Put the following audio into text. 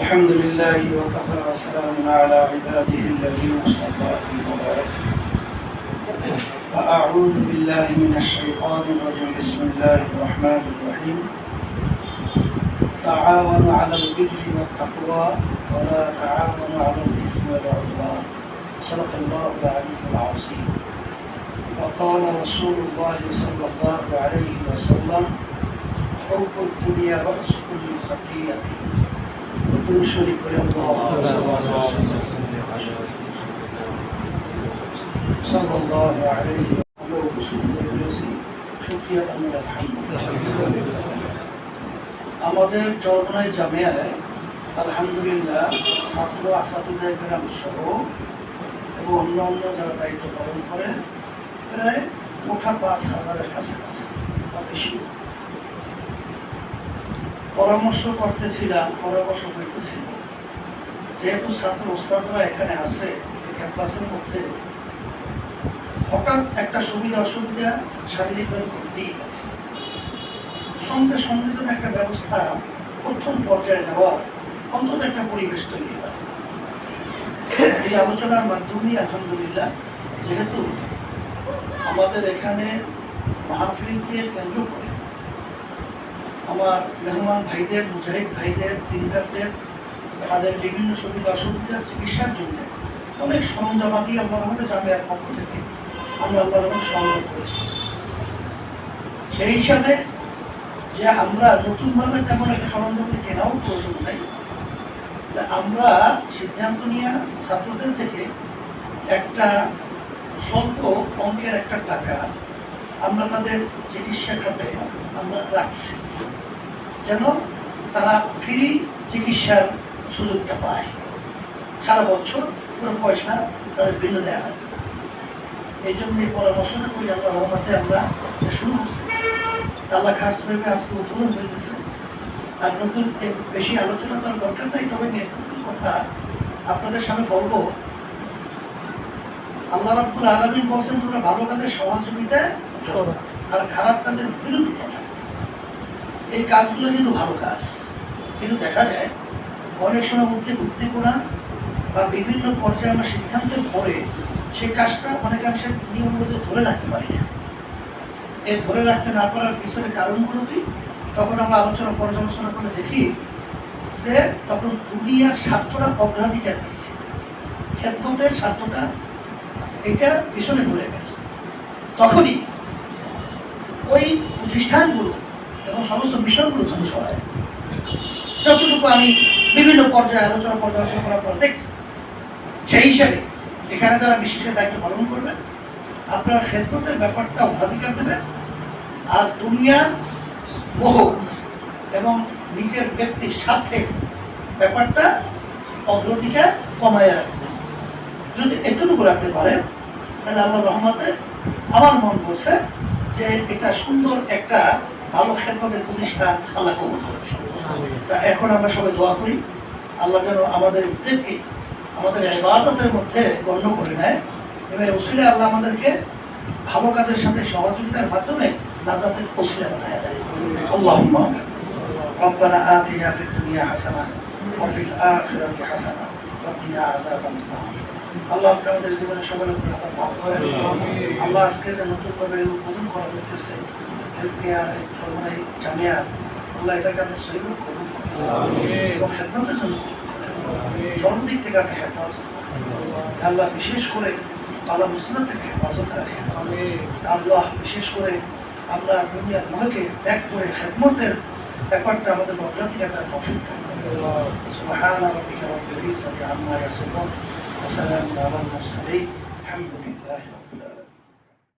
الحمد لله وكفى وسلام على عباده الذين اصطفى في مبارك وأعوذ بالله من الشيطان الرجيم. بسم الله الرحمن الرحيم. تعاونوا على البر والتقوى ولا تعاونوا على الإثم والعدوان. صدق الله العلي العظيم. وقال رسول الله صلى الله عليه وسلم حب الدنيا رأس كل خطيئة. আমাদের চরমনায় জামিয়ায় আলহামদুলিল্লাহ ছাত্র আসাদুজাই গ্রাম সহ এবং অন্য অন্য যারা দায়িত্ব পালন করে, প্রায় ওঠা পাঁচ হাজারের কাছাকাছি বা বেশি। পরামর্শ করতেছিলাম, পরামর্শ করতেছিল যেহেতু ছাত্র ওস্তাদরা এখানে আছে ক্যাম্পাসের মধ্যে হঠাৎ একটা সুবিধা অসুবিধা শারীরিকভাবে ঘটতেই পারে। সঙ্গে সঙ্গে যেন একটা ব্যবস্থা প্রথম পর্যায়ে নেওয়ার অন্তত একটা পরিবেশ তৈরি হয়। এই আলোচনার মাধ্যমে আলহামদুলিল্লাহ, যেহেতু আমাদের এখানে মাহফিলকে কেন্দ্র করে আমার মেহমান ভাইদের, মুজাহিদ ভাইদের, দিনদারদের, তাদের বিভিন্ন সুবিধা অসুবিধার চিকিৎসার জন্য অনেক সরঞ্জামাতি মধ্যে জামিয়ার পক্ষ থেকে আমরা আল্লাহর মধ্যে সংগ্রহ করেছি। সেই হিসাবে যে আমরা নতুনভাবে তেমন একটা সরঞ্জাম কেনাও প্রয়োজন নাই। আমরা সিদ্ধান্ত নিয়ে ছাত্রদের থেকে একটা স্বল্প অঙ্কের একটা টাকা আমরা তাদের চিকিৎসা খাতে আমরা রাখছি। যেন তারা ফ্রি চিকিৎসার সুযোগটা পায়। সারা বছর কোনো পয়সা তাদের বিল দেওয়া হয়। এই জন্য এই পরামর্শটা করি আল্লাহ রহমতে আমরা শুরু করছি। তা আল্লাহ খাস ভেবে আজকে উদ্বোধন হয়েছে আর নতুন বেশি আলোচনা তার দরকার নাই, তবে এতটুকু কথা আপনাদের সামনে বলব। আল্লাহ রাব্বুল আলামিন বলছেন, তোমরা ভালো কাজের সহযোগিতা আর খারাপ কাজের বিরোধিতা। এই কাজগুলো কিন্তু ভালো কাজ। কিন্তু দেখা যায়, অনেক সময় উদ্যোগ উদ্দীপনা বা বিভিন্ন পর্যায়ে আমরা সিদ্ধান্তের পরে সেই কাজটা অনেকাংশে নিয়ম মতো ধরে রাখতে পারি না। এই ধরে রাখতে না পারার পিছনে কারণগুলো কি? তখন আমরা আলোচনা, পর্যালোচনা করে দেখি যে তখন দুনিয়ার স্বার্থটা অগ্রাধিকার দিয়েছে। খেদমতের স্বার্থটা এটা পিছনে পড়ে গেছে। তখনই ওই প্রতিষ্ঠানগুলো এবং সমস্ত বিষয়গুলো ধ্বংস হয় যতটুকু আমি বিভিন্ন পর্যায়ে আলোচনা, পর্যালোচনা করার পর দেখছি, সেই হিসাবে এখানে যারা বিশেষের দায়িত্ব পালন করবেন, আপনারা খেদমতের ব্যাপারটা অগ্রাধিকার দেবেন, আর দুনিয়া মোহ এবং নিজের ব্যক্তির সাথে ব্যাপারটা অগ্রাধিকার কমায় রাখবেন। যদি এতটুকু রাখতে পারেন, তাহলে আল্লাহ রহমতে আমার মন বলছে যে এটা সুন্দর একটা ভালো খেদমতের প্রতিষ্ঠান আল্লাহ কবুল করবে তা এখন আমরা সবাই দোয়া করি আল্লাহ যেন আমাদের উদ্যোগকে আমাদের ইবাদতের মধ্যে গণ্য করে নেয় এবং উসিলে আল্লাহ আমাদেরকে ভালো কাজের সাথে সহযোগিতার মাধ্যমে নাজাতের উসিলে বানায় দেয় اللهم ربنا آتنا في الدنيا حسنة وفي الآخرة حسنة وقنا عذاب النار আল্লাহ আপনি আমাদের জীবনে সকলের উপরে হাত মাফ করেন আল্লাহ আজকে যে নতুন ভাবে উদ্বোধন করা হইতেছে হেলথ কেয়ার ধর্মাই জামিয়া আল্লাহ এটাকে আপনি সহিত কবুল করেন এবং খেদমতের জন্য কবুল করেন সর্বদিক থেকে আপনি হেফাজত করেন আল্লাহ বিশেষ করে আল্লাহ মুসলিম থেকে হেফাজত রাখেন আল্লাহ বিশেষ করে আমরা দুনিয়ার মহকে ত্যাগ করে খেদমতের ব্যাপারটা আমাদের অগ্রাধিকার তার তফিক থাকবে سبحان ربك رب العزة عما يصفون وسلام على المرسلين الحمد لله رب العالمين